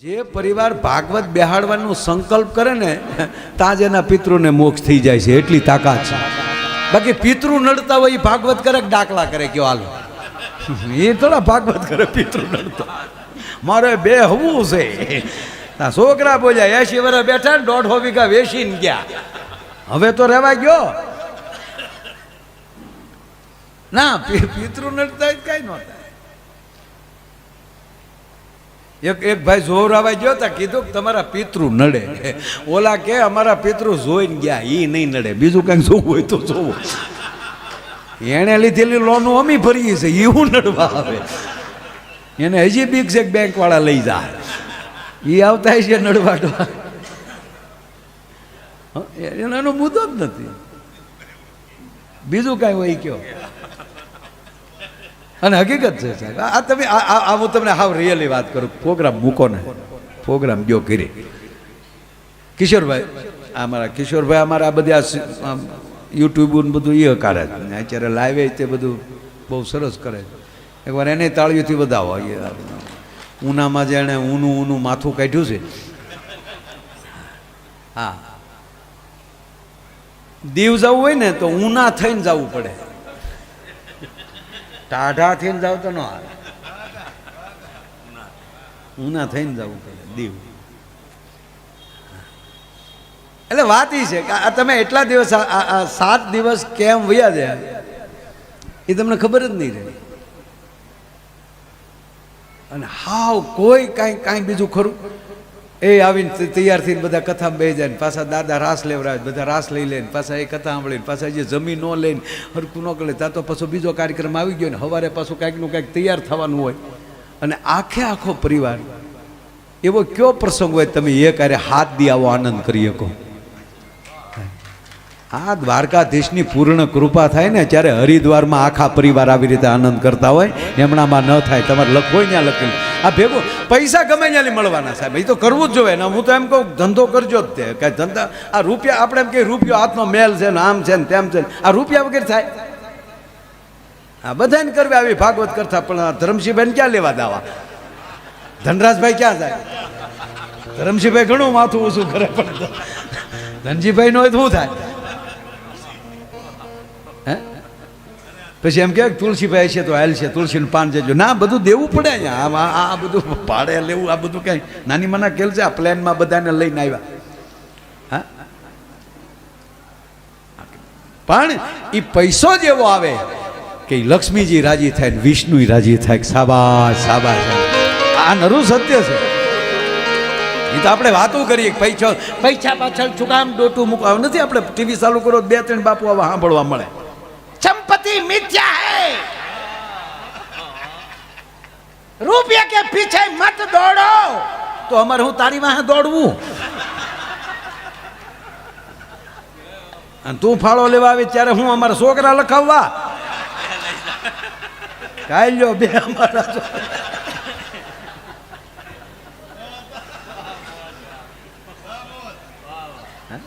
જે પરિવાર ભાગવત બેહાડવાનો સંકલ્પ કરે ને ત્યાં જ એના પિતૃને મોક્ષ થઈ જાય છે, એટલી તાકાત છે. બાકી પિતૃ નડતા હોય એ ભાગવત કરે કે દાખલા કરે, કયો હાલો. એ થોડા ભાગવત કરે, પિતૃ નડતા. મારે બે હવું છે. છોકરા બોલ્યા એસી વર્ષ બેઠા ને દોઢો વીઘા વેચીને ગયા. હવે તો રહેવા ગયો. ના પિતૃ નડતા કઈ નહોતા. એક એક ભાઈ જોરાવા ગયો હતા કીધું કે તમારા પિતૃ નડે. ઓલા કે અમારા પિતૃ જોઈને ગયા એ નહીં નડે. બીજું કંઈક જોવું હોય તો જોવું. એણે લીધેલી લોનું અમી ભરીએ છે એવું નડવા આવે? એને હજી બીક છે બેંક વાળા લઈ જાય. એ આવતા છે નડવા એનો એનો મુદ્દો જ નથી. બીજું કાંઈ હોય કયો? અને હકીકત છે, સાહેબ. આ તમે આ હું તમને હાવ રિયલી વાત કરું. પ્રોગ્રામ મૂકો ને. પ્રોગ્રામ જો કરી કિશોરભાઈ આ મારા કિશોરભાઈ, અમારા આ બધી આ યુટ્યુબ બધું એ કરે છે. અત્યારે લાઈવે તે બધું બહુ સરસ કરે એકવાર એને તાળીઓથી બધાવો ઉનામાં જેણે ઊનું ઊનું માથું કાઢ્યું છે. હા. દીવ જવું હોય ને તો ઉના થઈને જવું પડે. ટાઢા થઈને જાવ તો ન હાલે ઊના થઈને જવું પડે દીવ. એટલે વાત એ છે કે તમે એટલા દિવસ સાત દિવસ કેમ વયા જાય એ તમને ખબર જ નહીં રહી. અને હાવ કોઈ કાંઈ કાંઈ બીજું ખરું. એ આવીને તૈયાર થઈને બધા કથામાં બે જાય પાછા દાદા રાસ લેવરાય બધા રાસ લઈ લે ને પાછા એ કથા સાંભળીને પાછા જે જમીન ન લઈને હરકું ન કરે ત્યાં તો પાછો બીજો કાર્યક્રમ આવી ગયો ને સવારે પાછું કાંઈકનું કાંઈક તૈયાર થવાનું હોય. અને આખે આખો પરિવાર, એવો કયો પ્રસંગ હોય તમે એ કાર્ય હાથ દી આવો આનંદ કરી શકો આ દ્વારકાધીશની પૂર્ણ કૃપા થાય ને ત્યારે હરિદ્વારમાં આખા પરિવાર આવી રીતે આનંદ કરતા હોય, એમણામાં ન થાય, તમારે લખો ત્યાં લખેલું. આ ભેગું. પૈસા ગમે ત્યાંથી મળવાના સાહેબ. એ તો કરવું જ જોઈએ. ને હું તો એમ કહું, ધંધો કરજો જ તે. કે ધંધા, આ રૂપિયા આપણે એમ કે રૂપિયો હાથનો મેલ છે ને આમ છે ને તેમ છે ને. આ રૂપિયા વગેરે થાય. આ બધાને કરવી આવી ભાગવત કરતા પણ આ ધરમસિંહભાઈ ક્યાં લેવા દાવા? ધનરાજભાઈ ક્યાં જાય? ધરમસિંહભાઈ ઘણું માથું ઓછું કરે પણ ધનજીભાઈ નો શું થાય? પછી એમ કે તુલસીભાઈ છે તો હાલ છે, તુલસીનું પાન જજો. ના, બધું દેવું પડે અહીંયા આ બધું ભાડે લેવું, આ બધું કઈ નાની મના કેલ છે, આ પ્લેનમાં બધાને લઈને આવ્યા. હા? પણ એ પૈસો જ એવો આવે કે લક્ષ્મીજી રાજી થાય ને વિષ્ણુ રાજી થાય સાબા સાબાશ આ નરું સત્ય છે. એ તો આપણે વાતો કરીએ પૈસા પૈસા પાછળ છુકામ કામ ડોટું મૂકવા? નથી આપણે ટીવી ચાલુ કરો, બે ત્રણ બાપુ આવા સાંભળવા મળે. संपत्ति मिथ्या है रुपये के पीछे मत दौड़ो તો અમારે હું તારી વાહે દોડવું અને તું ફાળો લેવા આવી ત્યારે હું અમારા છોકરા લખાવવા કાઈ લ્યો બે અમારા છોકરા. હે?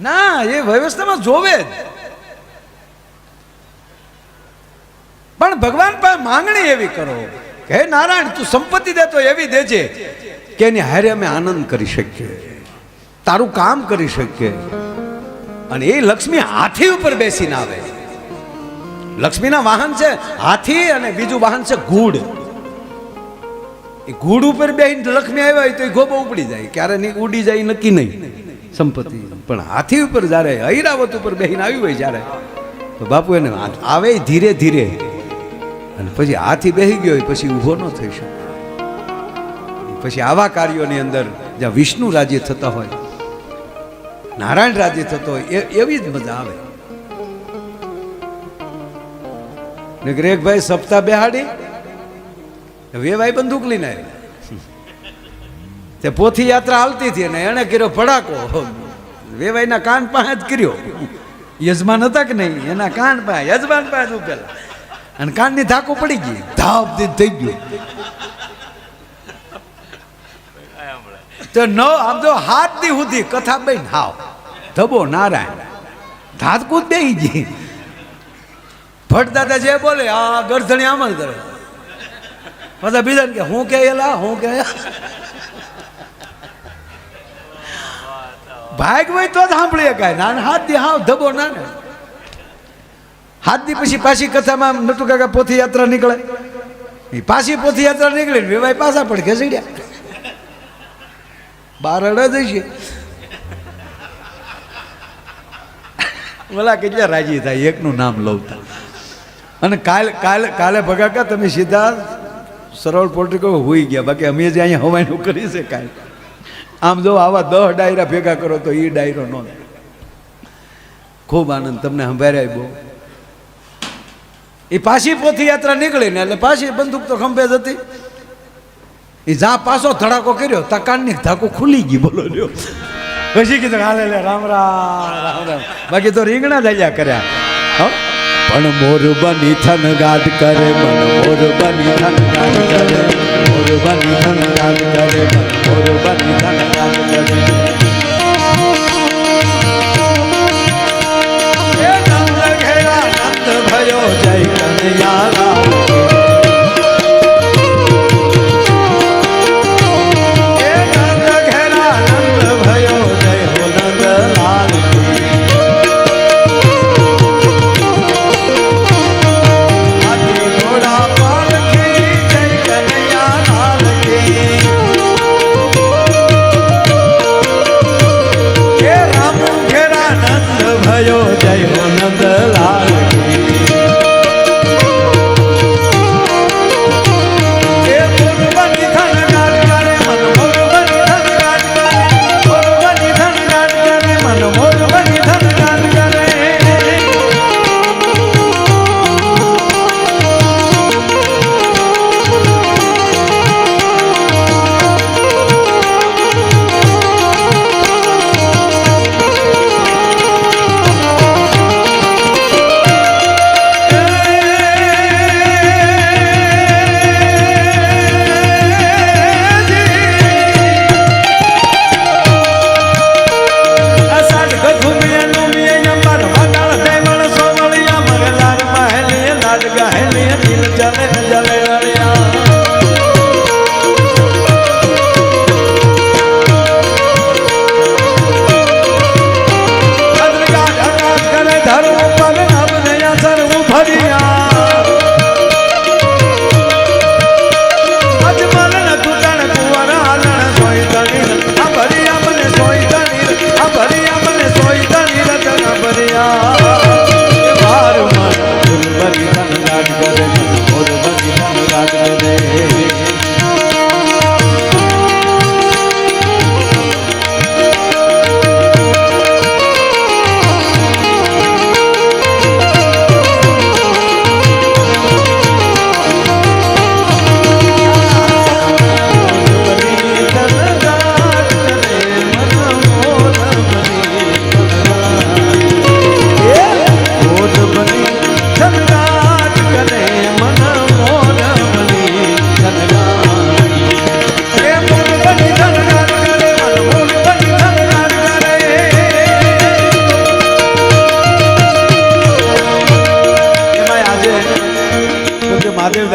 ના એ વ્યવસ્થામાં જોવે જ પણ ભગવાન પાસે માંગણી એવી કરો કે નારાયણ, તું સંપત્તિ દે તો એવી દેજે કે એની હારે અમે આનંદ કરી શકીએ, તારું કામ કરી શકીએ. અને એ લક્ષ્મી હાથી ઉપર બેસીને આવે. લક્ષ્મીના વાહન છે હાથી અને બીજું વાહન છે ઘૂડ એ ઘૂડ ઉપર બેહીને લક્ષ્મી આવ્યા હોય તો એ ગોબો ઉપડી જાય, ક્યારે નહીં ઉડી જાય નક્કી નહીં. સંપત્તિ. પણ હાથી ઉપર જ્યારે ઐરાવત ઉપર બેહીને આવ્યું હોય જ્યારે, તો બાપુ એને આવે ધીરે ધીરે. અને પછી હાથી બેસી ગયો પછી ઊભો ન થઈ શકે. પછી આવા કાર્યોની અંદર જ્યાં વિષ્ણુ રાજ્ય થતા હોય, નારાયણ રાજ્ય થતો હોય એવી જ મજા આવે. ને ગ્રેકભાઈ સપ્તાહ બેહાડી વેવાઈ બંદૂક લઈને આવ્યા તે પોથી યાત્રા હાલતી હતી અને એણે કર્યો ભડાકો. વેવાઈના કાન પાસે જ કર્યો. યજમાન હતા કે નહીં? એના કાન પાસે, યજમાન પાસે જ ઉભેલા. અને કાનની ધાકો પડી ગઈ. ધાપ દી થઈ ગયું. તો ન, આમ તો હાથ દી સુધી કથા બેન હાવ. ધબો નારાયણ. ધાતકું જ દઈ ગઈ. ભટ્ટ દાદા જે બોલે, આ ગરધણી આમાં જ કરે. બધા બીજા કે, હું કે એલા? હું કે ભાગ હોય તો જ સાંભળીએ કાંઈ. ના હાથ દી હાવ, ધબો ના હાથ દી પછી પાછી કથામાં નટુ કાકા પોથી યાત્રા નીકળે. એ પાછી પોથી યાત્રા નીકળે વેવાય પાછા પણ ઘસડ્યા. બાર અડા છે. ઓલા કેટલા રાજી થાય, એકનું નામ લવતા અને કાલ, કાલે કાલે ભગાકા તમે સીધા સરળ પોલિટિકલ હોઈ ગયા. બાકી અમે જે અહીંયા હવાયનું કરી છે કાલ. આમ જો આવા દહ ડાયરા ભેગા કરો તો એ ડાયરો ન ખૂબ આનંદ, તમને સંભાળ્યા બહુ. એ પાછી પોથી યાત્રા નીકળી ને એટલે પાછી બંદૂક તો ખંભે જ હતી. એ જા પાછો ધડાકો કર્યો તા કાનની ધાકો ખુલી ગઈ, બોલો લ્યો પછી કીધું હાલે લે રામ રામ રામ રામ. બાકી તો રીંગણા ચાલ્યા કર્યા? પણ મોર બની થન ગાટ કરે મન મોર બની થન ગાટ કરે, મોર બની થન ગાટ કરે મોર બની થન ગાટ કરે.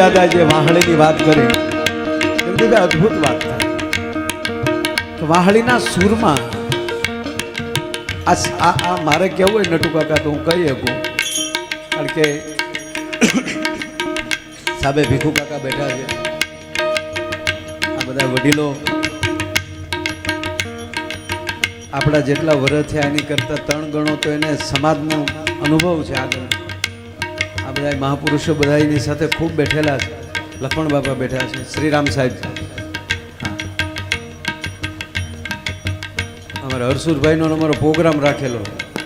દાદા જે વાહળીની વાત કરી. બે અદ્ભુત વાત થાય. વાહળીના સૂરમાં આ આ મારે કેવું હોય નટુ કાકા, તો હું કહી શકું. કારણ કે સાબે ભીખુ કાકા બેઠા છે. આ બધા વડીલો આપણા જેટલા વર્ષ થયા એની કરતાં ત્રણ ગણો તો એને સમાજનો અનુભવ છે આગળ આ બધા મહાપુરુષો બધા એની સાથે ખૂબ બેઠેલા છે. લખમણ બાપા બેઠા છે, શ્રીરામ સાહેબ હા. અમારે હરસુરભાઈનો અમારો પ્રોગ્રામ રાખેલો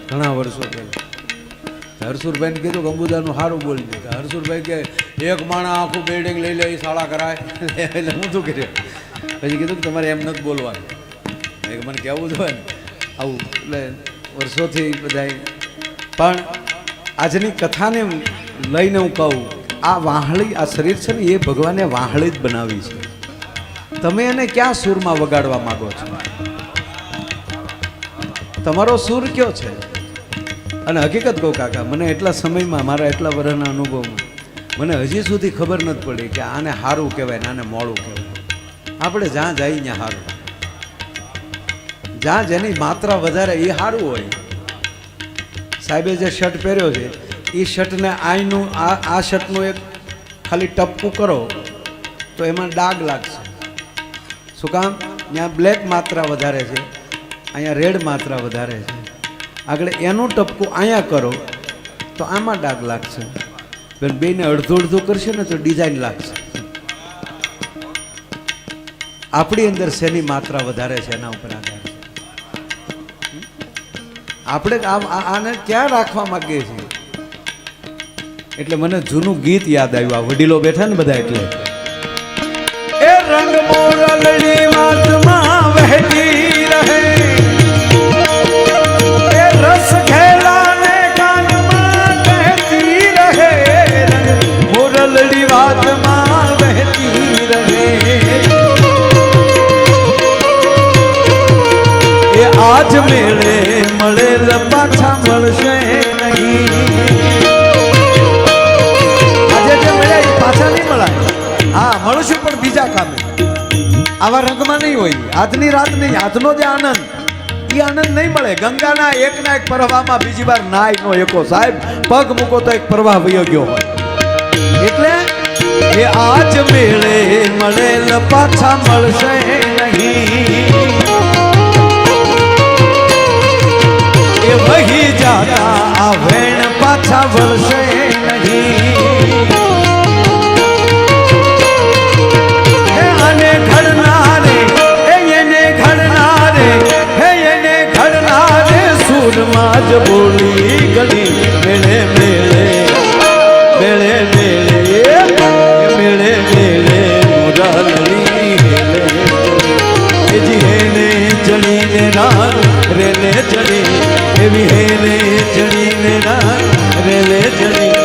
ઘણા વર્ષો પહેલા. હરસુરભાઈને કીધું કે અંબુદાનું સારું બોલજો હરસુરભાઈ કે, એક માણા આખું બિલ્ડિંગ લઈ લે એ શાળા કરાય. એટલે હું શું કર્યો? પછી કીધું કે, તમારે એમ નથી બોલવાનું. મેં મને કહેવું જોઈએ ને. આવું, એટલે વર્ષોથી બધા પણ આજની કથાને લઈને હું કહું, આ વાહળી, આ શરીર છે ને, એ ભગવાને વાહળી જ બનાવી છે. તમે એને ક્યાં સૂરમાં વગાડવા માગો છો? તમારો સૂર કયો છે? અને હકીકત કહું કાકા, મને એટલા સમયમાં, મારા એટલા વર્ષના અનુભવમાં, મને હજી સુધી ખબર નથી પડી કે આને સારું કહેવાય ને આને મોડું કહેવાય. આપણે જ્યાં જઈએ ત્યાં સારું જ્યાં જેની માત્રા વધારે, એ સારું હોય. સાહેબે જે શર્ટ પહેર્યો છે એ શર્ટને આઈનું, આ આ શર્ટનું એક ખાલી ટપકું કરો, તો એમાં ડાઘ લાગશે. શું કામ? ત્યાં બ્લેક માત્રા વધારે છે, અહીંયા રેડ માત્રા વધારે છે. આગળ એનું ટપકું અહીંયા કરો, તો આમાં ડાઘ લાગશે. પણ બેને અડધું અડધું કરશે ને તો ડિઝાઇન લાગશે. આપણી અંદર શેની માત્રા વધારે છે એના ઉપર આધાર આપણે આ- આ- આને ક્યાં રાખવા માંગીએ છીએ? એટલે મને જૂનું ગીત યાદ આવ્યું. આ વડીલો બેઠા ને બધા એટલે. એ રંગ આજ મેળે મળેલ પાછા મળશે. આવા રંગમાં નહીં હોય. આજની રાત નહીં, આજનો જે આનંદ એ આનંદ નહીં મળે. ગંગાના એકના એક પ્રવાહમાં બીજી વાર નાય નો એકો સાહેબ. પગ મૂકો તો એક પ્રવાહ વયો ગયો હોય. એટલે એ આજ મેળે મળેલ પાછા મળશે નહીં. એ વહી જાતા આ વેણ પાછા વળશે સૂરમાં જ બોલી ગલી મેળે મેળે મેળે મેળે મેળે મેળે મુરાલડી હેલે એ જી હેલે ચડીને રાત રેલે ચડી, એવી હેલે ચડીને નાર રેલે ચડી.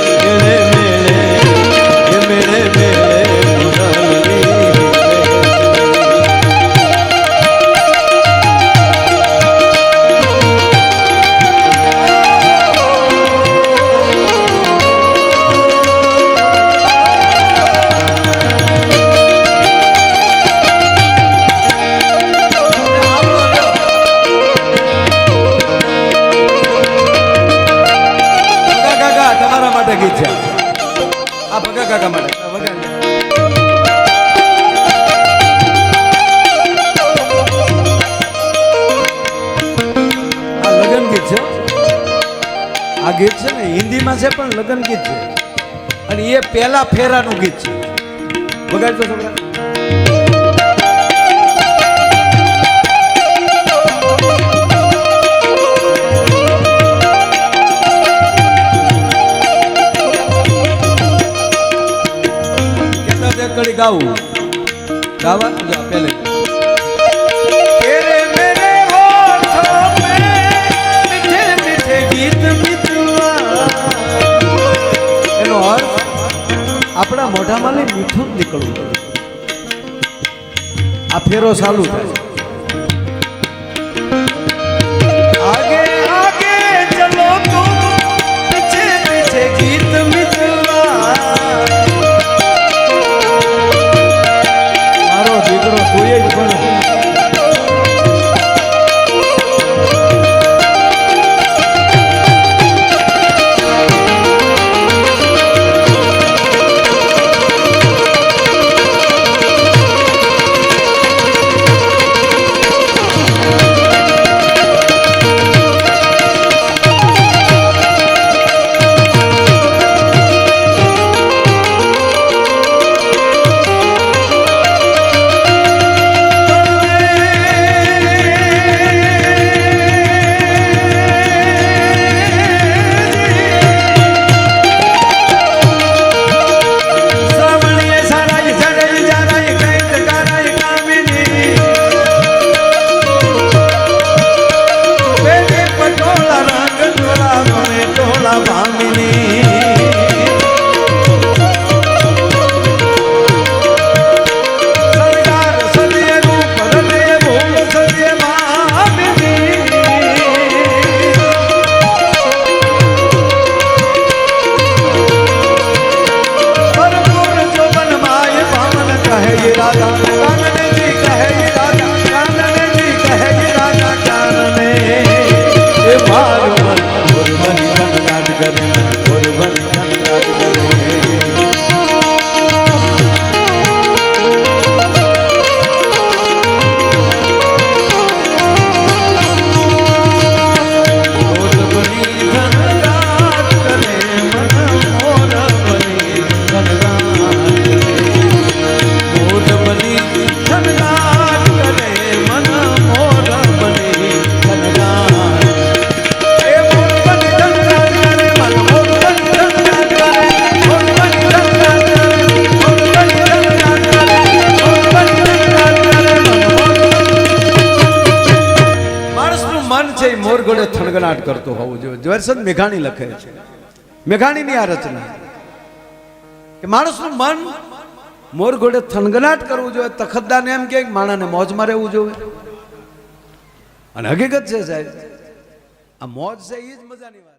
માટે ગીત છે આ. ભગા કાકા માટે. આ ગીત છે. ને હિન્દીમાં છે પણ લગન ગીત છે. અને એ પહેલા ફેરાનું ગીત છે. વગાડજો છોકરા ગાવું. ગાવા? પહેલે. એનો આપણા મોઢામાં મીઠું જ નીકળવું આ ફેરો ચાલુ થાય. বাংলা বাংলা હોવું મેઘાણી લખે છે. મેઘાણીની આ રચના. કે માણસનું મન મોર ઘોડે થનગનાટ કરવું જોઈએ, તખતદારને એમ કે માણાને મોજમાં રહેવું જોઈએ. અને હકીકત છે સાહેબ, આ મોજ છે એ જ મજાની વાત